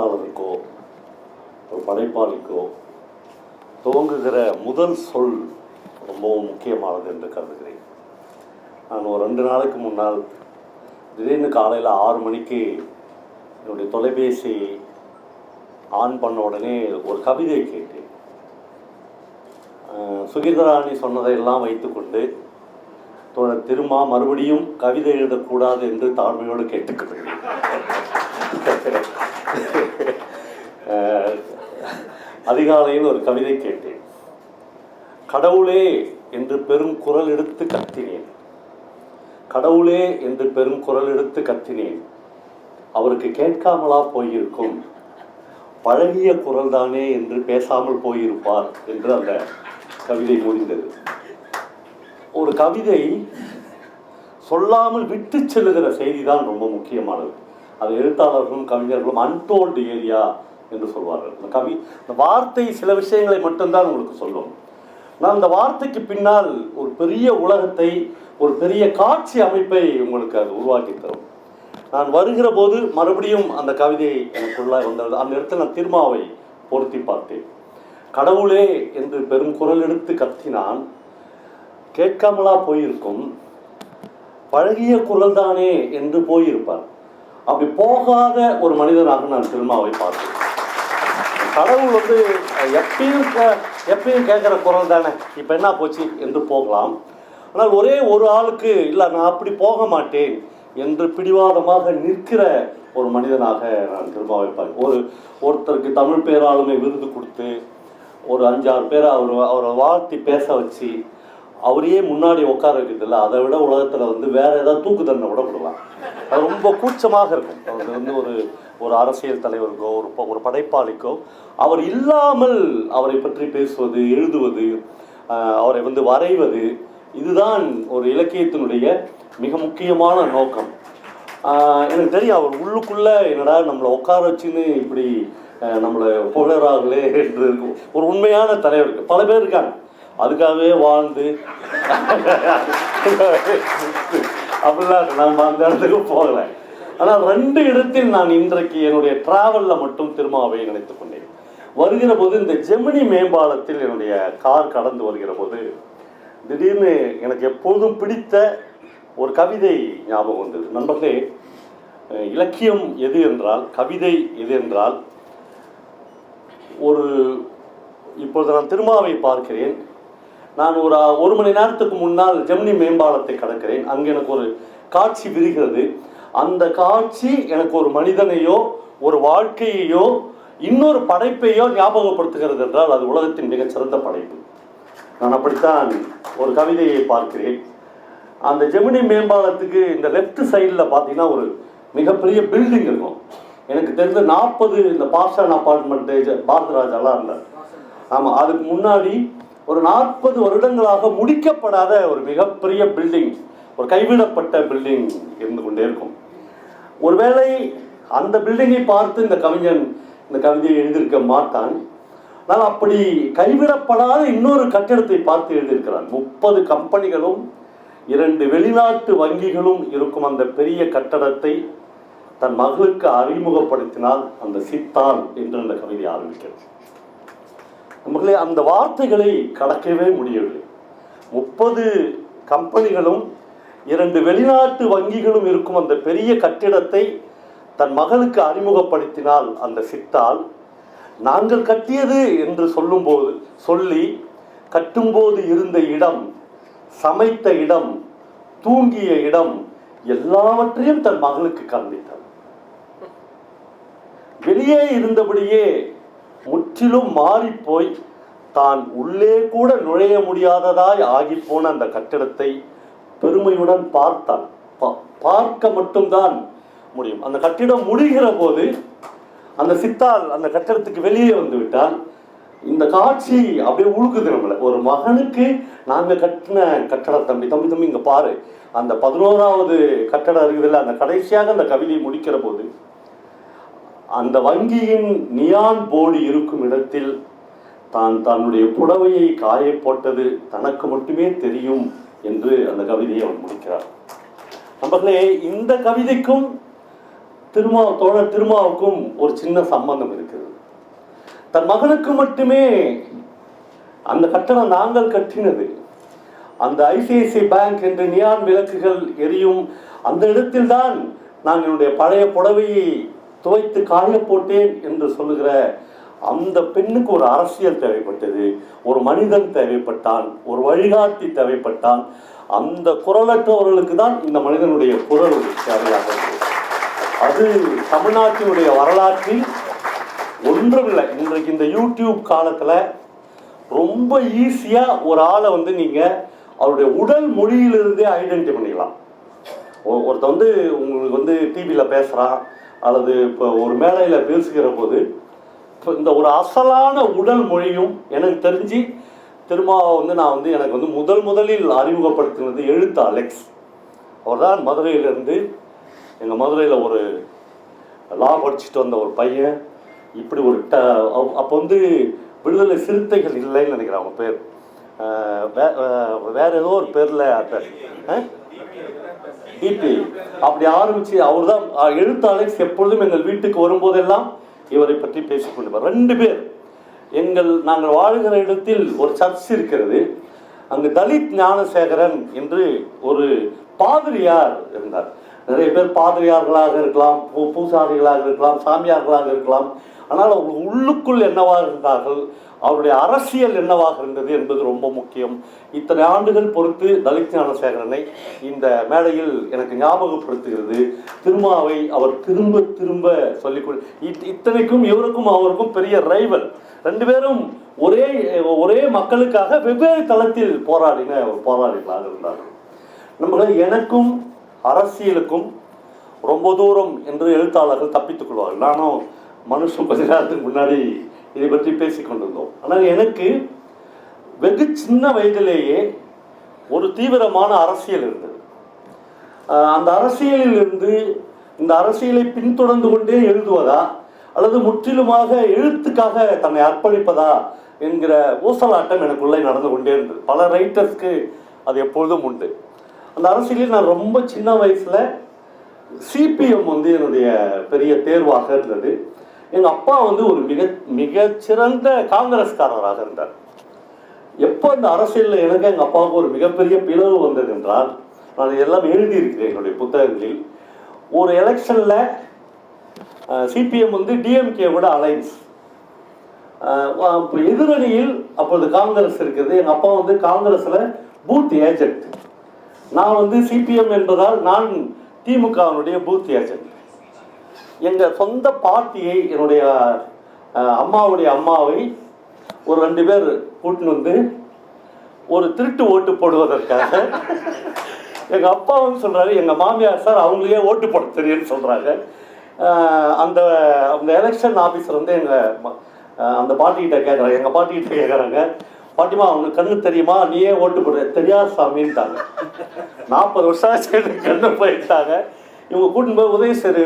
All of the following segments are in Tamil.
எழுத்தாளருக்கோ ஒரு படைப்பாளிக்கோ துவங்குகிற முதல் சொல் ரொம்பவும் முக்கியமானது என்று கருதுகிறேன். நான் ஒரு ரெண்டு நாளைக்கு முன்னால் திடீர்னு காலையில் ஆறு மணிக்கு என்னுடைய தொலைபேசி ஆன் பண்ண உடனே ஒரு கவிதை கேட்டேன். அஹ் சுகீதராணி சொன்னதையெல்லாம் வைத்துக்கொண்டு தோழர் திருமா மறுபடியும் கவிதை எழுதக்கூடாது என்று தாழ்மையோடு கேட்டுக்கொள்கிறேன். அதிகாலையில் ஒரு கவிதை கேட்டேன். கடவுளே என்று பெரும் குரல் எடுத்து கத்தினேன். கடவுளே என்று பெரும் குரல் எடுத்து கத்தினேன். அவருக்கு கேட்காமலா போயிருக்கும். பழகிய குரல்தானே என்று பேசாமல் போயிருப்பார் என்று அந்த கவிதை முடிந்தது. ஒரு கவிதை சொல்லாமல் விட்டு செல்லுகிற செய்தி தான் ரொம்ப முக்கியமானது. அது எழுத்தாளர்களும் கவிஞர்களும் அன்டோல்டு ஏரியா என்று சொல்வார்கள். இந்த கவி இந்த வார்த்தை சில விஷயங்களை மட்டும்தான் உங்களுக்கு சொல்லும். நான் அந்த வார்த்தைக்கு பின்னால் ஒரு பெரிய உலகத்தை ஒரு பெரிய காட்சி அமைப்பை உங்களுக்கு அது உருவாக்கி தரும். நான் வருகிற போது மறுபடியும் அந்த கவிதை எனக்குள்ளாக வந்தது. அந்த இடத்துல நான் திருமாவை பொருத்தி பார்த்தேன். கடவுளே என்று பெரும் குரல் எடுத்து கத்தினான். கேட்காமலா போயிருக்கும். பழகிய குரல்தானே என்று போயிருப்பார். அப்படி போகாத ஒரு மனிதனாக நான் திருமாவை பார்த்தேன். கடவுள் வந்து எப்பயும் எப்பயும் கேட்குற குரல் தானே. இப்போ என்ன போச்சு என்று போகலாம். ஆனால் ஒரே ஒரு ஆளுக்கு இல்லை நான் அப்படி போக மாட்டேன் என்று பிடிவாதமாக நிற்கிற ஒரு மனிதனாக நான் திரும்ப வைப்பேன் ஒரு ஒருத்தருக்கு தமிழ் பேராளுமை விருது கொடுத்து ஒரு அஞ்சாறு பேரை அவர் அவரை வாழ்த்தி பேச வச்சு அவரையே முன்னாடி உட்கார வைக்கிறதில்ல அதை விட உலகத்தில் வந்து வேறு ஏதாவது தூக்கு தண்டனை கூட கொடுக்கலாம். அது ரொம்ப கூச்சமாக இருக்கும். அவர் வந்து ஒரு ஒரு அரசியல் தலைவருக்கோ ஒரு ப- ஒரு படைப்பாளிக்கோ அவர் இல்லாமல் அவரை பற்றி பேசுவது எழுதுவது அவரை வந்து வரைவது இதுதான் ஒரு இலக்கியத்தினுடைய மிக முக்கியமான நோக்கம். எனக்கு தெரியும் அவர் உள்ளுக்குள்ளே என்னடா நம்மளை உட்கார வச்சுன்னு இப்படி நம்மளை புகழறாங்களே என்று இருக்கும். ஒரு உண்மையான தலைவருக்கு. பல பேர் இருக்காங்க. அதுக்காகவே வாழ்ந்து அப்படிலாம் இல்லை. நம்ம அந்த இடத்துக்கு போகலை. ஆனால் ரெண்டு இடத்தில் நான் இன்றைக்கு என்னுடைய டிராவலில் மட்டும் திருமாவை நினைத்துக் கொண்டேன். வருகிற போது இந்த ஜெமினி மேம்பாலத்தில் என்னுடைய கார் கடந்து வருகிற போது திடீர்னு எனக்கு எப்போதும் பிடித்த ஒரு கவிதை ஞாபகம் வந்தது. நண்பர்களே இலக்கியம் எது என்றால் கவிதை எது என்றால் ஒரு இப்பொழுது நான் திருமாவை பார்க்கிறேன். நான் ஒரு ஒரு மணி நேரத்துக்கு முன்னால் ஜெமினி மேம்பாலத்தை கடக்கிறேன். அங்கே எனக்கு ஒரு காட்சி விரிகிறது. அந்த காட்சி எனக்கு ஒரு மனிதனையோ ஒரு வாழ்க்கையையோ இன்னொரு படைப்பையோ ஞாபகப்படுத்துகிறது என்றால் அது உலகத்தின் மிகச்சிறந்த படைப்பு. நான் அப்படித்தான் ஒரு கவிதையை பார்க்கிறேன். அந்த ஜெமினி மேம்பாலத்துக்கு இந்த லெஃப்ட் சைடில் பார்த்தீங்கன்னா ஒரு மிகப்பெரிய பில்டிங் இருக்கும். எனக்கு தெரிஞ்ச நாற்பது இந்த பாஷான் அப்பார்ட்மெண்ட்டு பாரதராஜாலாம் இருந்தார். ஆமாம் அதுக்கு முன்னாடி ஒரு நாற்பது வருடங்களாக முடிக்கப்படாத ஒரு மிகப்பெரிய பில்டிங் ஒரு கைவிடப்பட்ட பில்டிங் இருந்து கொண்டே இருக்கும். ஒருவேளை அந்த பில்டிங்கை பார்த்து இந்த கவிஞன் இந்த கவிதையை எழுதியிருக்க மாட்டான். ஆனால் அப்படி கைவிடப்படாத இன்னொரு கட்டிடத்தை பார்த்து எழுதியிருக்கிறான். முப்பது கம்பெனிகளும் இரண்டு வெளிநாட்டு வங்கிகளும் இருக்கும் அந்த பெரிய கட்டடத்தை தன் மகளுக்கு அறிமுகப்படுத்தினால் அந்த சித்தால் என்று அந்த கவிதை ஆரம்பிக்கிறது. நம்மளே அந்த வார்த்தைகளை கடக்கவே முடியவில்லை. முப்பது கம்பெனிகளும் இரண்டு வெளிநாட்டு வங்கிகளும் இருக்கும் அந்த பெரிய கட்டிடத்தை தன் மகளுக்கு அறிமுகப்படுத்தினால் அந்த சித்தால் நாங்கள் கட்டியது என்று சொல்லும்போது சொல்லி கட்டும்போது இருந்த இடம் சமைத்த இடம் தூங்கிய இடம் எல்லாவற்றையும் தன் மகளுக்கு காண்பித்தார் வெளியே இருந்தபடியே முற்றிலும் மாறிப்போய் தான் உள்ளே கூட நுழைய முடியாததாய் ஆகிப்போன அந்த கட்டிடத்தை பெருமையுடன் பார்த்தான். பா- பார்க்க மட்டும்தான் முடியும். அந்த கட்டிடம் முடிகிற போது அந்த சித்தால் அந்த கட்டிடத்துக்கு வெளியே வந்து விட்டால் இந்த காட்சி அப்படியே உழுக்குது நம்மளை. ஒரு மகனுக்கு நாங்க கட்டின கட்டடம் தம்பி தம்பி தம்பி இங்க பாரு. அந்த பதினோராவது கட்டடம் இருக்குதுல்ல அந்த கடைசியாக அந்த கவிதையை முடிக்கிற போது அந்த வங்கியின் நியான் போர்டு இருக்கும் இடத்தில் தான் தன்னுடைய புடவையை காய போட்டது தனக்கு மட்டுமே தெரியும் என்று அந்த கவிதையை அவர் முடிக்கிறார். நம்பர்களே இந்த கவிதைக்கும் திருமா தோழர் திருமாவுக்கும் ஒரு சின்ன சம்பந்தம் இருக்குது தன் மகனுக்கு மட்டுமே அந்த கட்டணம் நாங்கள் கட்டினது. அந்த ஐசிஐசிஐ பேங்க் என்று நியான் விளக்குகள் எரியும் அந்த இடத்தில்தான் நான் என்னுடைய பழைய புடவையை துவைத்து காய போட்டேன் என்று சொல்லுகிற அந்த பெண்ணுக்கு ஒரு அரசியல் தேவைப்பட்டது. ஒரு மனிதன் தேவைப்பட்டான் ஒரு வழிகாட்டி தேவைப்பட்டான். அந்த குரலற்றவர்களுக்கு தான் இந்த மனிதனுடைய குரல் தேவையாக அது தமிழ்நாட்டினுடைய வரலாற்றில் ஒன்றுமில்லை. இன்றைக்கு இந்த யூடியூப் காலத்தில் ரொம்ப ஈஸியாக ஒரு ஆளை வந்து நீங்கள் அவருடைய உடல் மொழியிலிருந்தே ஐடென்டி பண்ணிக்கலாம். ஒ- ஒருத்தன் வந்து உங்களுக்கு வந்து டிவியில் பேசுகிறான் அல்லது இப்போ ஒரு மேடையில் பேசுகிற போது இப்போ இந்த ஒரு அசலான உடல் மொழியும் எனக்கு தெரிஞ்சு திருமாவை வந்து நான் வந்து எனக்கு வந்து முதல் முதலில் அறிமுகப்படுத்தினது எழுத்து அலெக்ஸ் அவர் தான் மதுரையிலேருந்து எங்கள் மதுரையில் ஒரு லா படிச்சுட்டு வந்த ஒரு பையன். இப்படி ஒரு ட அப்போ வந்து விடுதலை சிறுத்தைகள் இல்லைன்னு நினைக்கிறேன் அவங்க பேர். வே- அஹ் வேற ஏதோ ஒரு பேரில் டிபி அப்படி ஆரம்பிச்சு அவர் தான் எழுத்தாளர் எப்பொழுதும் எங்கள் வீட்டுக்கு வரும்போதெல்லாம் இவரை பற்றி பேசிக்கொண்டு ரெண்டு பேர். எங்கள் நாங்கள் வாழ்கிற இடத்தில் ஒரு சர்ச் இருக்கிறது. அங்கு தலித் ஞானசேகரன் என்று ஒரு பாதிரியார் இருந்தார். நிறைய பேர் பாதிரியார்களாக இருக்கலாம் பூ பூசாரிகளாக இருக்கலாம் சாமியார்களாக இருக்கலாம். ஆனால் அவங்க உள்ளுக்குள் என்னவாக இருந்தார்கள்? அவருடைய அரசியல் என்னவாக இருந்தது என்பது ரொம்ப முக்கியம். இத்தனை ஆண்டுகள் பொறுத்து தலித் ஞானசேகரனை இந்த மேடையில் எனக்கு ஞாபகப்படுத்துகிறது. திருமாவை அவர் திரும்ப திரும்ப சொல்லிக் கொள் இத்தனைக்கும் இவருக்கும் அவருக்கும் பெரிய ரைவல் ரெண்டு பேரும் ஒரே ஒரே மக்களுக்காக வெவ்வேறு தளத்தில் போராடின போராடிகளாக இருந்தார்கள். நம்மள எனக்கும் அரசியலுக்கும் ரொம்ப தூரம் என்று எழுத்தாளர்கள் தப்பித்துக் கொள்வார்கள். நானும் மனுஷன் கொஞ்ச நேரத்துக்கு முன்னாடி இதை பற்றி பேசிக் கொண்டிருந்தோம் ஆனால் எனக்கு வெகு சின்ன வயதிலேயே ஒரு தீவிரமான அரசியல் இருந்தது. அந்த அரசியலில் இருந்து இந்த அரசியலை பின்தொடர்ந்து கொண்டே எழுதுவதா அல்லது முற்றிலுமாக எழுத்துக்காக தன்னை அர்ப்பணிப்பதா என்கிற ஊசலாட்டம் எனக்குள்ளே நடந்து கொண்டே இருந்தது. பல ரைட்டர்ஸ்க்கு அது எப்பொழுதும் உண்டு. அந்த அரசியலில் நான் ரொம்ப சின்ன வயசில் சிபிஎம் வந்து என்னுடைய பெரிய தேர்வாக இருந்தது. எங்கள் அப்பா வந்து ஒரு மிக மிகச்சிறந்த காங்கிரஸ்காரராக இருந்தார். எப்போ இந்த அரசியலில் எனக்கு எங்கள் அப்பாவுக்கு ஒரு மிகப்பெரிய பிளவு வந்தது என்றால் நான் எல்லாம் எழுதியிருக்கிறேன் என்னுடைய புத்தகங்களில். ஒரு எலெக்ஷனில் சிபிஎம் வந்து டிஎம்கே விட அலைன்ஸ். இப்போ எதிரணியில் அப்பொழுது காங்கிரஸ் இருக்குது எங்கள் அப்பா வந்து காங்கிரஸில் பூத் ஏஜென்ட். நான் வந்து சிபிஎம் என்பதால் நான் திமுகவினுடைய பூத் ஏஜென்ட். எங்கள் சொந்த பாட்டியை என்னுடைய அம்மாவுடைய அம்மாவை ஒரு ரெண்டு பேர் கூட்டின்னு வந்து ஒரு திருட்டு ஓட்டு போடுவதற்காக எங்கள் அப்பா வந்து சொல்கிறாரு எங்கள் மாமியார் சார் அவங்களையே ஓட்டு போட தெரியும்னு சொல்கிறாங்க அந்த அந்த எலெக்ஷன் ஆஃபீஸர் வந்து எங்கள் அந்த பாட்டிக்கிட்ட கேட்குறாங்க எங்கள் பாட்டிக்கிட்ட கேட்குறாங்க பாட்டிமா அவனுக்கு கண்ணு தெரியுமா? நீயே ஓட்டு போடுற தெரியாது சாமின்ட்டாங்க. நாற்பது வருஷம் ஆச்சு கண்ணு போயிட்டாங்க. இவங்க கூட்டின்னு போய் உதயசேரி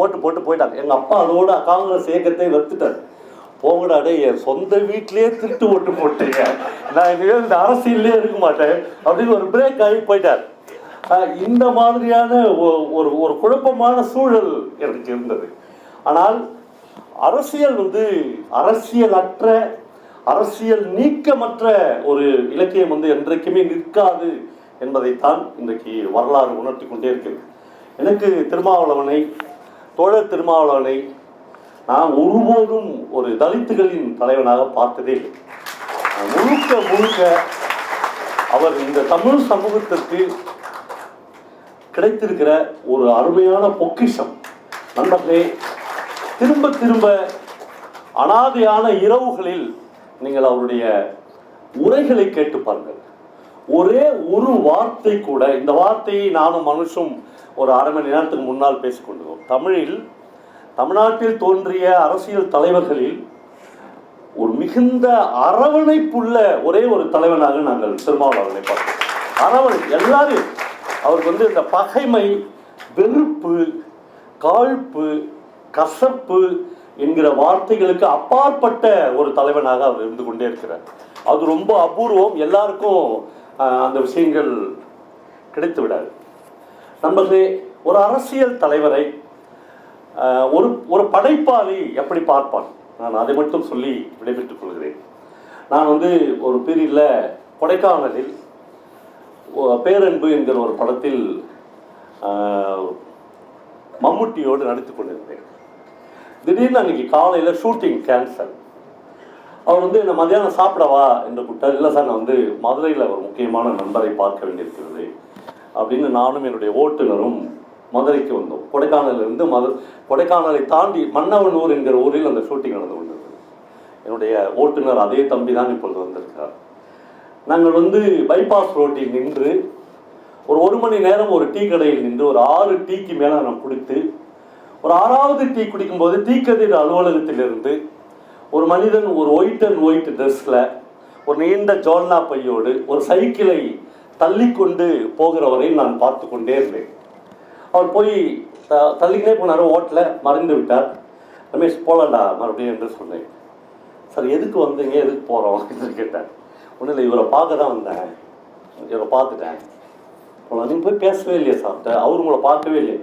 ஓட்டு போட்டு போயிட்டாங்க. எங்கள் அப்பா அதோட காங்கிரஸ் இயக்கத்தை வெறுத்துட்டார். போகடாடே என் சொந்த வீட்டிலேயே திருட்டு ஓட்டு போட்டீங்க. நான் இனிமேல் இந்த அரசியல்லே இருக்க மாட்டேன். அப்படின்னு ஒரு பிரேக் ஆகி போயிட்டார். இந்த மாதிரியான ஒரு ஒரு குழப்பமான சூழல் எனக்கு இருந்தது. ஆனால் அரசியல் வந்து அரசியலற்ற அரசியல் நீக்கமற்ற ஒரு இலக்கியம் வந்து என்றைக்குமே நிற்காது என்பதைத்தான் இன்றைக்கு வரலாறு உணர்த்தி கொண்டே இருக்கிறது. எனக்கு திருமாவளவனை தோழர் திருமாவளவனை நான் ஒருபோதும் ஒரு தலித்துகளின் தலைவனாக பார்த்ததே இல்லை. முழுக்க முழுக்க அவர் இந்த தமிழ் சமூகத்திற்கு கிடைத்திருக்கிற ஒரு அருமையான பொக்கிஷம். நண்பர்களே திரும்ப திரும்ப அனாதையான இரவுகளில் நீங்கள் அவருடைய உரைகளை கேட்டு பாருங்கள். ஒரே ஒரு வார்த்தை கூட இந்த வார்த்தையை நானும் மனுஷும் ஒரு அரை மணி நேரத்துக்கு முன்னால் பேசிக்கொண்டோம் தமிழில் தமிழ்நாட்டில் தோன்றிய அரசியல் தலைவர்களில் ஒரு மிகுந்த அரவணைப்புள்ள ஒரே ஒரு தலைவனாக நாங்கள் திருமாவளவனை பார்த்தோம். அரவணை எல்லாரும் அவருக்கு வந்து இந்த பகைமை வெறுப்பு காழ்ப்பு கசப்பு என்கிற வார்த்தைகளுக்கு அப்பாற்பட்ட ஒரு தலைவனாக அவர் இருந்து கொண்டே இருக்கிறார். அது ரொம்ப அபூர்வம். எல்லாருக்கும் அந்த விஷயங்கள் கிடைத்து விடாது. நண்பர்களே ஒரு அரசியல் தலைவரை ஒரு ஒரு படைப்பாளி எப்படி பார்ப்பான்? நான் அதை மட்டும் சொல்லி விடைபெற்றுக் கொள்கிறேன். நான் வந்து ஒரு பீரியடில் கொடைக்கானலில் பேரன்பு என்கிற ஒரு படத்தில் மம்முட்டியோடு நடித்து கொண்டிருந்தேன். திடீர்னு அன்னைக்கு காலையில் ஷூட்டிங் கேன்சல். அவர் வந்து என்னை மதியானம் சாப்பிடவா? என்று கூப்பிட்டார். இல்லை சார் நான் வந்து மதுரையில் ஒரு முக்கியமான நண்பரை பார்க்க வேண்டியிருக்கிறது. அப்படின்னு நானும் என்னுடைய ஓட்டுநரும் மதுரைக்கு வந்தோம். கொடைக்கானலிருந்து மது கொடைக்கானலை தாண்டி மன்னவனூர் என்கிற ஊரில் அந்த ஷூட்டிங் நடந்து கொண்டது என்னுடைய ஓட்டுநர் அதே தம்பி தான் இப்பொழுது வந்திருக்கார் நாங்கள் வந்து பைபாஸ் ரோட்டில் நின்று ஒரு ஒரு மணி நேரம் ஒரு டீ கடையில் நின்று ஒரு ஆறு டீக்கு மேலே நான் குடித்து ஒரு ஆறாவது டீ குடிக்கும்போது தீக்கதிர் அலுவலகத்திலிருந்து ஒரு மனிதன் ஒரு ஒயிட் அண்ட் ஒயிட் ட்ரெஸ்ஸில் ஒரு நீண்ட ஜோல்னா பையோடு ஒரு சைக்கிளை தள்ளிக்கொண்டு போகிறவரையும் நான் பார்த்து கொண்டே இருந்தேன். அவர் போய் த- போனார் ஓட்டில் மறைந்து விட்டார். ரமேஷ் போகலாண்டா மறுபடியும் என்று சொன்னேன். சார் எதுக்கு வந்தீங்க? எதுக்கு போகிறோம் என்று கேட்டேன் ஒன்றும் இல்லை இவரை பார்க்க தான் வந்தேன். இவரை பார்த்துட்டேன். போலாம் நீங்கள் போய் பேசவே இல்லையா சார்ட்ட அவர் உங்களை பார்க்கவே இல்லையே.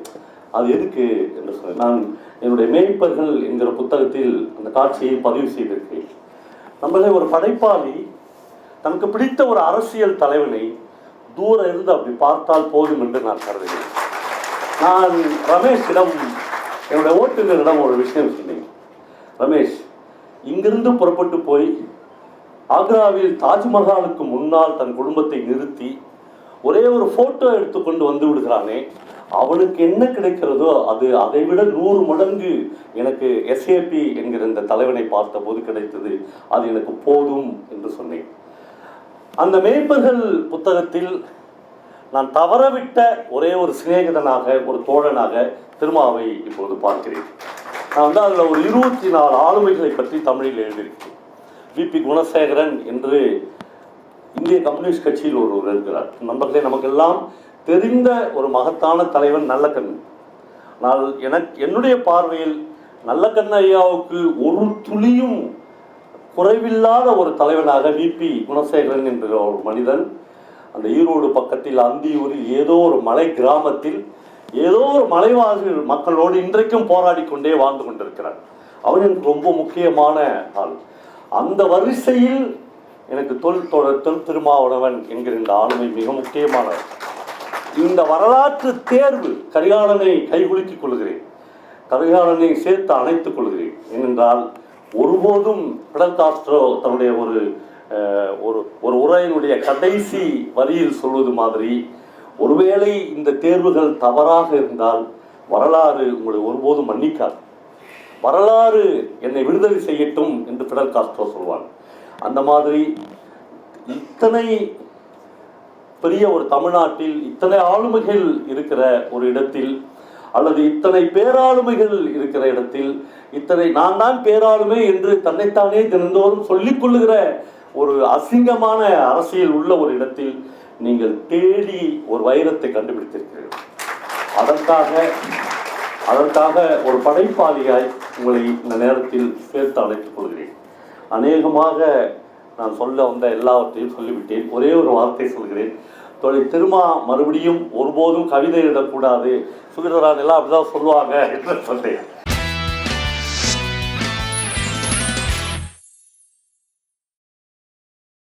அது எதுக்கு? என்று சொன்னேன். நான் என்னுடைய மேய்ப்பர்கள் என்கிற புத்தகத்தில் அந்த காட்சியை பதிவு செய்திருக்கிறேன். நம்மளே ஒரு படைப்பாளி தனக்கு பிடித்த ஒரு அரசியல் தலைவனை தூரம் இருந்து அப்படி பார்த்தால் போதும் என்று நான் கருதுகிறேன். நான் ரமேஷிடம் என்னுடைய ஓட்டுநரிடம் ஒரு விஷயம் சொன்னேன். ரமேஷ் இங்கிருந்து புறப்பட்டு போய் ஆக்ராவில் தாஜ்மஹாலுக்கு முன்னால் தன் குடும்பத்தை நிறுத்தி ஒரே ஒரு போட்டோ எடுத்துக்கொண்டு வந்து விடுகிறானே அவனுக்கு என்ன கிடைக்கிறதோ அது அதை விட நூறு மடங்கு எனக்கு எஸ்ஏபி என்கிற இந்த தலைவனை பார்த்தபோது கிடைத்தது. அது எனக்கு போதும் என்று சொன்னேன். அந்த மேய்ப்பர்கள் புத்தகத்தில் நான் தவறவிட்ட ஒரே ஒரு சிநேகிதனாக ஒரு தோழனாக திருமாவை இப்பொழுது பார்க்கிறேன். நான் வந்து அதில் ஒரு இருபத்தி நாலு ஆளுமைகளை பற்றி தமிழில் எழுதியிருக்கேன். விபி குணசேகரன் என்று இந்திய கம்யூனிஸ்ட் கட்சியில் ஒருவர் இருக்கிறார். நண்பர்களே நமக்கெல்லாம் தெரிந்த ஒரு மகத்தான தலைவன் நல்லக்கண் நான் எனக்கு என்னுடைய பார்வையில் நல்லக்கண்ண ஐயாவுக்கு ஒரு துளியும் குறைவில்லாத ஒரு தலைவனாக விபி குணசேகரன் என்கிற ஒரு மனிதன் அந்த ஈரோடு பக்கத்தில் அந்தியூரில் ஏதோ ஒரு மலை கிராமத்தில் ஏதோ ஒரு மலைவாசி மக்களோடு இன்றைக்கும் போராடி கொண்டே வாழ்ந்து கொண்டிருக்கிறார். அவன் எனக்கு ரொம்ப முக்கியமான ஆள். அந்த வரிசையில் எனக்கு தொல் தொல் திருமாவளவன் என்கிற இந்த ஆளுமை மிக முக்கியமானவர் இந்த வரலாற்று தேர்வு கரிகாலனை கைகுலுக்கிக் கொள்கிறேன். கரிகாலனை சேர்த்து அணைத்துக் கொள்கிறேன். ஏனென்றால் ஒருபோதும் பிடல் காஸ்ட்ரோ தன்னுடைய ஒரு ஒரு ஒரு உரையினுடைய கடைசி வரியில் சொல்வது மாதிரி ஒருவேளை இந்த தேர்வுகள் தவறாக இருந்தால் வரலாறு உங்களை ஒருபோதும் மன்னிக்காது. வரலாறு என்னை விடுதலை செய்யட்டும் என்று பிடல் காஸ்ட்ரோ சொல்வான் அந்த மாதிரி இத்தனை பெரிய ஒரு தமிழ்நாட்டில் இத்தனை ஆளுமைகள் இருக்கிற ஒரு இடத்தில் அல்லது இத்தனை பேராளுமைகள் இருக்கிற இடத்தில் இத்தனை நான் தான் பேராளுமை என்று தன்னைத்தானே தினந்தோறும் சொல்லிக் கொள்ளுகிற ஒரு அசிங்கமான அரசியல் உள்ள ஒரு இடத்தில் நீங்கள் தேடி ஒரு வைரத்தை கண்டுபிடித்திருக்கிறீர்கள். அதற்காக அதற்காக ஒரு படைப்பாளியாய் உங்களை இந்த நேரத்தில் சேர்த்து அழைத்துக் கொள்கிறேன். அநேகமாக நான் சொல்ல வந்த எல்லாவற்றையும் சொல்லிவிட்டேன். ஒரே ஒரு வார்த்தை சொல்கிறேன். தொழில் திருமா மறுபடியும் ஒருபோதும் கவிதை எழுதக்கூடாது. சுகிதரான் எல்லாம் அப்படிதான் சொல்லுவாங்க என்று சொன்னேன்